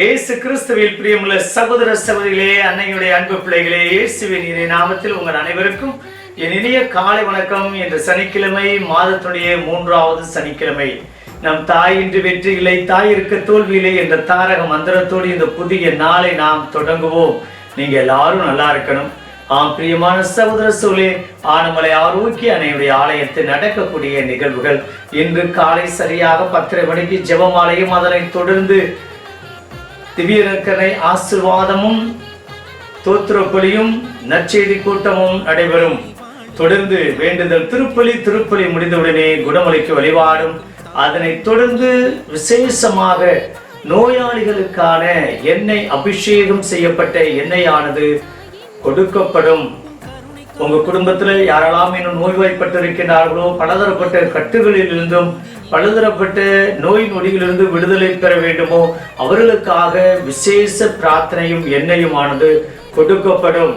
இயேசு கிறிஸ்துவில் பிரியமுள்ள சகோதர சகோதரிகளே அன்னையுடைய அன்பு பிள்ளைகளே இயேசுவின் இணை நாமத்தில் உங்கள் அனைவருக்கும் என் இனிய காலை வணக்கம். என்ற சனிக்கிழமை மாதத்துடைய மூன்றாவது சனிக்கிழமை. நம் தாய் இன்று வெற்றி இல்லை தாய் இருக்க தோல்வியில்லை என்ற தாரக மந்திரத்தோடு இந்த புதிய நாளை நாம் தொடங்குவோம். நீங்க எல்லாரும் நல்லா இருக்கணும். ஆம் பிரியமான சகோதர சோழே ஆனமலை ஆரோக்கிய அன்னையுடைய ஆலயத்தில் நடக்கக்கூடிய நிகழ்வுகள் இன்று காலை சரியாக பத்தரை மணிக்கு ஜெபமாலையும் அதனை தொடர்ந்து திவ்யரக்கரை ஆசிர்வாதமும் தோத்திரப்பலியும் நற்செய்தி கூட்டமும் நடைபெறும். தொடர்ந்து வேண்டுதல் திருப்பலி திருப்பலி முடிந்தவுடனே குணமளிக்கு வழிபாடும். அதனைத் தொடர்ந்து விசேஷமாக நோயாளிகளுக்கான எண்ணெய் அபிஷேகம் செய்யப்பட்ட எண்ணெயானது கொடுக்கப்படும். உங்க குடும்பத்துல யாரெல்லாம் இன்னும் நோய்வாய்ப்பட்டிருக்கின்றார்களோ பலதரப்பட்ட கட்டுகளில் இருந்தும் பலதரப்பட்ட நோய் நொடியிலிருந்து விடுதலை பெற வேண்டுமோ அவர்களுக்காக விசேஷ பிரார்த்தனையும் எண்ணெயுமானது கொடுக்கப்படும்.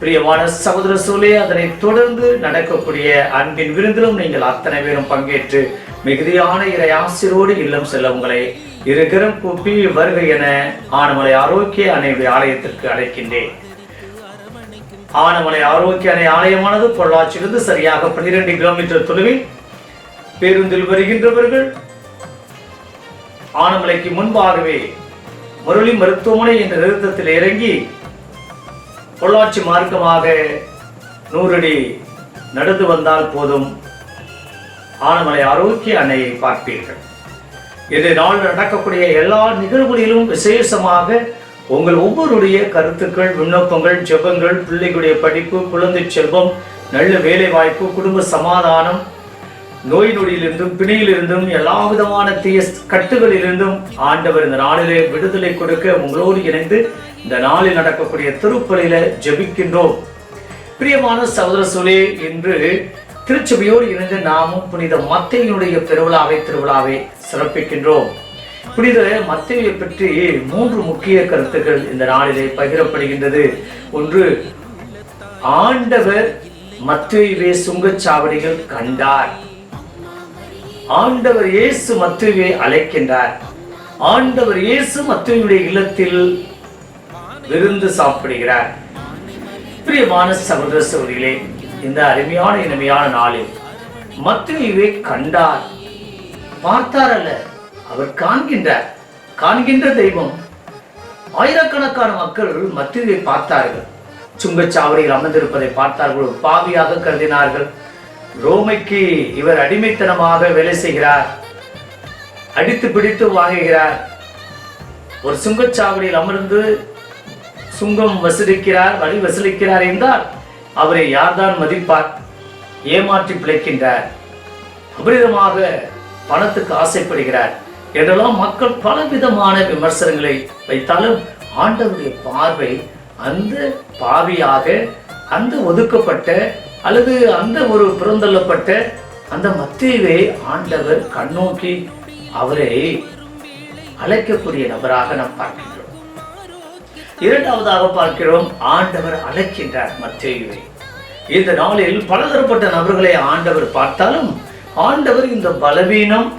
பிரியமான சகோதர சூழலே அதனை தொடர்ந்து நடக்கக்கூடிய அன்பின் விருந்திலும் நீங்கள் அத்தனை பேரும் பங்கேற்று மிகுதியான இறை ஆசிரோடு இல்லம் செல்ல உங்களை இருகரம் கூப்பி வருக என ஆனமலை ஆரோக்கிய அணை ஆலயத்திற்கு அழைக்கின்றேன். ஆனமலை ஆரோக்கிய அணை ஆலயமானது பொள்ளாச்சியிலிருந்து சரியாக பன்னிரண்டு கிலோமீட்டர் தொலைவில் பேருந்தில் வருகின்றவர்கள் ஆனமலைக்கு முன்பாகவே முரளி மருத்துவமனை என்ற நிறுத்தத்தில் இறங்கி பொள்ளாச்சி மார்க்கமாக நூறடி நடந்து வந்தால் போதும். ஆனமலை ஆரோக்கிய அன்னையை பார்ப்பீர்கள். இன்றைய நாள் நடக்கக்கூடிய எல்லா நிகழ்வுகளிலும் விசேஷமாக உங்கள் ஒவ்வொருடைய கருத்துக்கள் விண்ணப்பங்கள் ஜெபங்கள் பிள்ளைகளுடைய படிப்பு குழந்தை செல்வம் நல்ல வேலை வாய்ப்பு குடும்ப சமாதானம் நோய் நொடியிலிருந்தும் பிணையிலிருந்தும் எல்லா விதமான தீய கட்டுகளிலிருந்தும் ஆண்டவர் இந்த நாளிலே விடுதலை கொடுக்க உங்களோடு இணைந்து இந்த நாளில் நடக்கக்கூடிய திருப்பலியில ஜெபிக்கின்றோம். பிரியமான சகோதர சொலே என்று திருச்சபையோடு இணைந்து நாமும் புனித மத்தையினுடைய பெருவிழாவை திருவிழாவை சிறப்பிக்கின்றோம். புனித மத்தையை பற்றி மூன்று முக்கிய கருத்துக்கள் இந்த நாளிலே பகிரப்படுகின்றது. ஒன்று ஆண்டவர் மத்துவே சுங்கச்சாவடிகள் கண்டார். ஆண்டவர் இயேசு மத்துவை அழைக்கின்றார். ஆண்டவர் இயேசு மத்துவையுடைய இல்லத்தில் விருந்து சாப்பிடுகிறார். பிரியமான சகோதர சகோதரிகளே இந்த அருமையான இனிமையான நாளில் மத்துவையை கண்டார். பார்த்தார் அல்ல அவர் காண்கின்றார். காண்கின்ற தெய்வம் ஆயிரக்கணக்கான மக்கள் மத்தியை பார்த்தார்கள். சுங்கச்சாவடியில் அமர்ந்திருப்பதை பார்த்தார்கள் ஒரு பாவியாக கருதினார்கள். ரோமைக்கு இவர் அடிமைத்தனமாக வேலை செய்கிறார். அடித்து பிடித்து வாங்குகிறார். ஒரு சுங்கச்சாவடியில் அமர்ந்து சுங்கம் வசூலிக்கிறார் வரி வசூலிக்கிறார் என்றால் அவரை யார்தான் மதிப்பார்? ஏமாற்றி பிழைக்கின்றார். அபரிதமாக பணத்துக்கு ஆசைப்படுகிறார். என்றெல்லாம் மக்கள் பலவிதமான விமர்சனங்களை வைத்தாலும் ஆண்டவருடைய பார்வை அந்த பாவியாக அந்த ஒதுக்கப்பட்ட அல்லது அந்த ஒரு புறந்தள்ளப்பட்ட அந்த மத்தியவே ஆண்டவர் கண்ணோக்கி அவரை அழைக்கக்கூடிய நபராக நாம் பார்க்கின்றோம். இரண்டாவதாக பார்க்கிறோம் ஆண்டவர் அழைக்கின்றார் மத்தேயுவை. இந்த நாளில் பலதரப்பட்ட நபர்களை ஆண்டவர் பார்த்தாலும் ஆண்டவர் இந்த பலவீனம்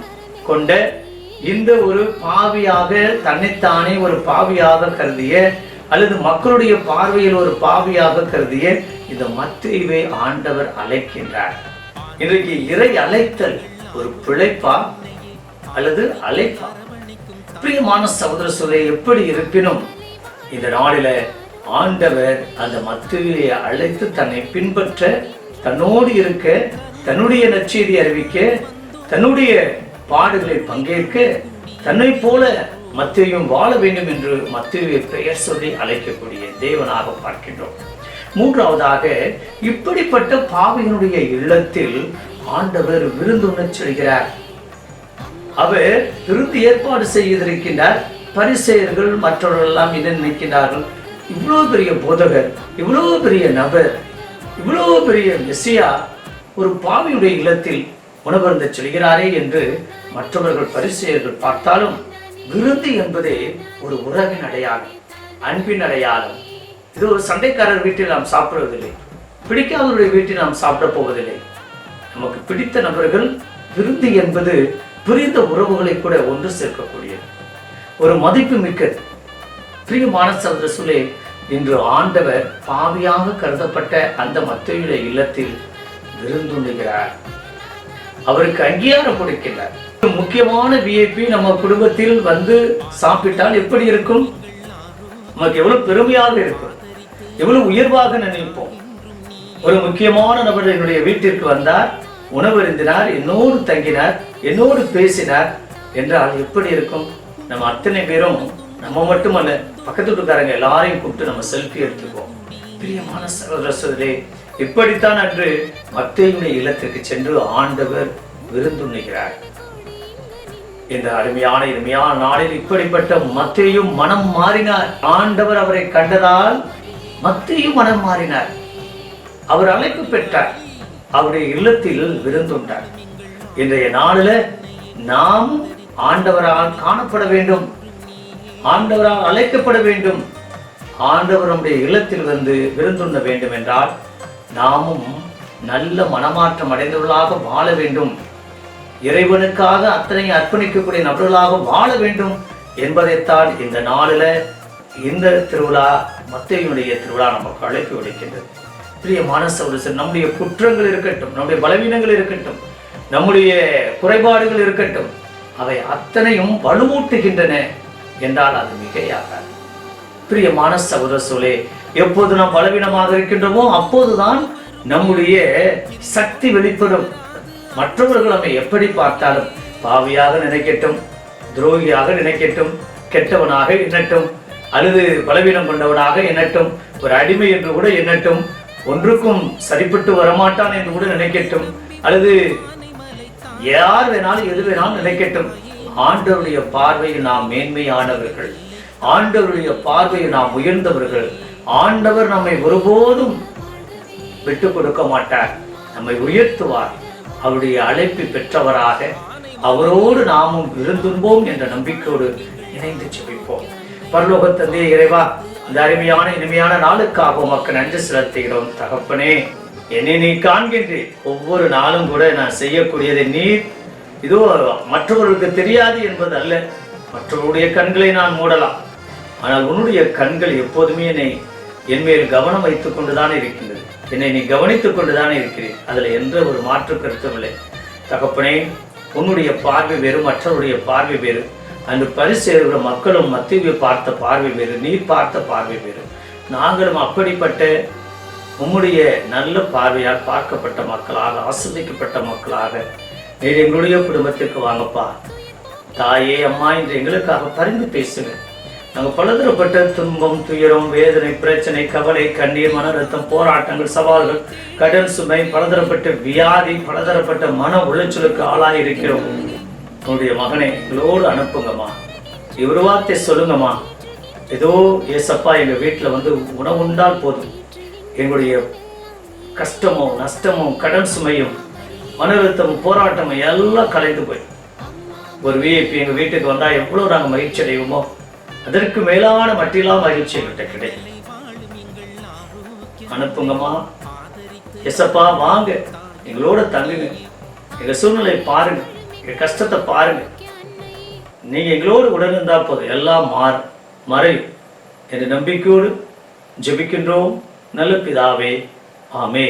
கொண்ட இந்த ஒரு பாவியாக தன்னைத்தானே ஒரு பாவியாக கருதிய அல்லது மக்களுடைய பார்வையில் ஒரு பாவியாக கருதிய இந்த மத்தியவை ஆண்டவர் அழைக்கின்றார். இன்றைக்கு இறை அழைத்தல் ஒரு பிழைப்பா அல்லது அழைப்பா? பிரியமான சகோதர சொல்லை எப்படி இருப்பினும் இந்த நாளில ஆண்டவர் அந்த மத்தியை அழைத்து தன்னை பின்பற்ற தன்னோடு இருக்க தன்னுடைய நற்செய்தி அறிவிக்க தன்னுடைய பாடுகளில் பங்கேற்க தன்னை போல மத்தியும் வாழ வேண்டும் என்று மத்திய பெயர் சொல்லி அழைக்கக்கூடிய தேவனாக பார்க்கின்றோம். மூன்றாவதாக இப்படிப்பட்ட பாவியினுடைய இல்லத்தில் ஆண்டவர் விருந்துண்ணச் செல்கிறார். அவர் விருந்து ஏற்பாடு செய்திருக்கின்றார். பரிசெயர்கள் மற்றவர்கள் எல்லாம் என்ன நினைக்கின்றார்கள் இவ்வளவு பெரிய போதகர் இவ்வளவு பெரிய நபர் இவ்வளவு பெரிய மெஸ்ஸியா ஒரு பாவியுடைய இல்லத்தில் உணவருந்த செல்கிறாரே என்று மற்றவர்கள் பரிசெயர்கள் பார்த்தாலும் விருந்து என்பதே ஒரு உறவின் அடையாளம் அன்பின் அடையாளம். இது ஒரு சண்டைக்காரர் வீட்டில் நாம் சாப்பிடுவதில்லை. பிடிக்காதவருடைய வீட்டில் நாம் சாப்பிட போவதில்லை. நமக்கு பிடித்த நபர்கள் விருந்து என்பது பிரிந்த உறவுகளை கூட ஒன்று சேர்க்கக்கூடியது. ஒரு மதிப்பு மிக்கது பிரியமான சந்திர சுலே இன்று ஆண்டவர் பாவியாக கருதப்பட்ட அந்த மத்தையுடைய இல்லத்தில் விருந்துண்டுகிறார் அவருக்கு அங்கீகாரம் கொடுக்கிறார் முக்கியமான விஐபி நம்ம குடும்பத்தில் வந்து சாப்பிட்டால் எப்படி இருக்கும்? நமக்கு எவ்வளவு பெருமையாக இருக்கும். எவ்வளவு உயர்வாக நினைப்போம். ஒரு முக்கியமான நபர் என்னுடைய வீட்டிற்கு வந்தார். உணவருந்தினார் என்னோடு தங்கினார் என்னோடு பேசினார். என்றால் எப்படி இருக்கும்? நம்ம அத்தனை பேரும் நம்ம மட்டுமல்ல பக்கத்து வீட்டுக்காரங்க எல்லாரையும் கூப்பிட்டு நம்ம செல்ஃபி எடுத்துக்குவோம் பிரியமான சகோதரே இப்படித்தான் அன்று மத்தேயுடைய இல்லத்திற்கு சென்று ஆண்டவர் விருந்துண்ணுகிறார் இந்த அருமையான இனிமையான நாளில் இப்படிப்பட்ட மத்தையும் மனம் மாறினார். ஆண்டவர் அவரை கண்டதால் மத்தையும் மனம் மாறினார். அவர் அழைப்பு பெற்றார். அவருடைய இல்லத்தில் விருந்துண்டார் இன்றைய நாளில் நாம் ஆண்டவரால் காணப்பட வேண்டும். ஆண்டவரால் அழைக்கப்பட வேண்டும். ஆண்டவர் நம்முடைய இல்லத்தில் வந்து விருந்துண்ண வேண்டும் என்றால் நாமும் நல்ல மனமாற்றம் அடைந்தவர்களாக வாழ வேண்டும். இறைவனுக்காக அத்தனை அர்ப்பணிக்கக்கூடிய நபர்களாக வாழ வேண்டும் என்பதைத்தான் இந்த நாளில் இந்த திருவிழா மத்தையினுடைய திருவிழா நமக்கு அழைப்பு விடுக்கின்றது. பிரியமான சகோதரர் நம்முடைய குற்றங்கள் இருக்கட்டும் நம்முடைய பலவீனங்கள் இருக்கட்டும் நம்முடைய குறைபாடுகள் இருக்கட்டும் அவை அத்தனையும் வலுவூட்டுகின்றன என்றால் அது மிகையாகாது. பிரியமான சகோதர சோலே எப்போது நாம் பலவீனமாக இருக்கின்றோமோ அப்போதுதான் நம்முடைய சக்தி வெளிப்படும். மற்றவர்கள் நம்மை எப்படி பார்த்தாலும் பாவியாக நினைக்கட்டும் துரோகியாக நினைக்கட்டும் கெட்டவனாக எண்ணட்டும் அல்லது பலவீனம் கொண்டவனாக எண்ணட்டும் ஒரு அடிமை என்று கூட எண்ணட்டும் ஒன்றுக்கும் சரிப்பட்டு வரமாட்டான் என்று கூட நினைக்கட்டும் அல்லது யார் வேணாலும் எது வேணாலும் நினைக்கட்டும். ஆண்டவருடைய பார்வையில் நாம் மேன்மையானவர்கள். ஆண்டவருடைய பார்வையில் நாம் உயர்ந்தவர்கள். ஆண்டவர் நம்மை ஒருபோதும் விட்டு கொடுக்க மாட்டார். நம்மை உயர்த்துவார். அவருடைய அழைப்பு பெற்றவராக அவரோடு நாமும் விருந்துண்போம் என்ற நம்பிக்கையோடு இணைந்து செவிப்போம் பரலோக இறைவா இந்த அருமையான இனிமையான நாளுக்காக உமக்கு நன்றி செலுத்துகிறோம். தகப்பனே என்னை நீ காண்கின்றேன் ஒவ்வொரு நாளும் கூட நான் செய்யக்கூடியதை நீர் இதோ மற்றவர்களுக்கு தெரியாது என்பது அல்ல. மற்றவருடைய கண்களை நான் மூடலாம். ஆனால் உன்னுடைய கண்கள் எப்போதுமே என்னை என் மேல் கவனம் வைத்துக் கொண்டுதான் இருக்கின்றது. என்னை நீ கவனித்துக் கொண்டுதானே இருக்கிறேன் அதில் எந்த ஒரு மாற்று கருத்தும் இல்லை. தகப்பனே உன்னுடைய பார்வை வேறு மற்றவருடைய பார்வை வேறு. அன்று பரிசேறுகிற மக்களும் மத்திய பார்த்த பார்வை வேறு நீ பார்த்த பார்வை வேறு. நாங்களும் அப்படிப்பட்ட உம்முடைய நல்ல பார்வையால் பார்க்கப்பட்ட மக்களாக ஆசிர்வதிக்கப்பட்ட மக்களாக. நீர் எங்களுடைய குடும்பத்திற்கு வாங்கப்பா. தாயே அம்மா என்று எங்களுக்காக பரிந்து பேசுங்க நாங்கள் பலதரப்பட்ட துன்பம் துயரம் வேதனை பிரச்சனை கவலை கண்ணீர் மன ரத்தம் போராட்டங்கள் சவால்கள் கடன் சுமை பலதரப்பட்ட வியாதி பலதரப்பட்ட மன உளைச்சலுக்கு ஆளாக இருக்கிறோம் உன்னுடைய மகனை எங்களோடு அனுப்புங்கம்மா. இவர் வார்த்தை சொல்லுங்கம்மா. ஏதோ ஏசப்பா எங்கள் வீட்டில் வந்து உணவு உண்டால் போதும். எங்களுடைய கஷ்டமோ நஷ்டமோ கடன் சுமையும் மன அழுத்தமும் போராட்டமும் எல்லாம் கலைந்து போய். ஒரு விஐபி எங்கள் வீட்டுக்கு வந்தால் எவ்வளோ நாங்கள் மகிழ்ச்சி அடைவோமோ அதற்கு மேலான மட்டிலாம் மகிழ்ச்சி என்கிட்ட கிடையாது அனுப்புங்கம்மா. எசப்பா வாங்க. எங்களோட தங்குங்க. எங்க சூழ்நிலை பாருங்க. எங்க கஷ்டத்தை பாருங்க. நீங்க எங்களோடு உடன் இருந்தா போதும். எல்லாம் மாறும் மறையும். என்ற நம்பிக்கையோடு ஜெபிக்கின்றோம். நல்ல பிதாவே. ஆமே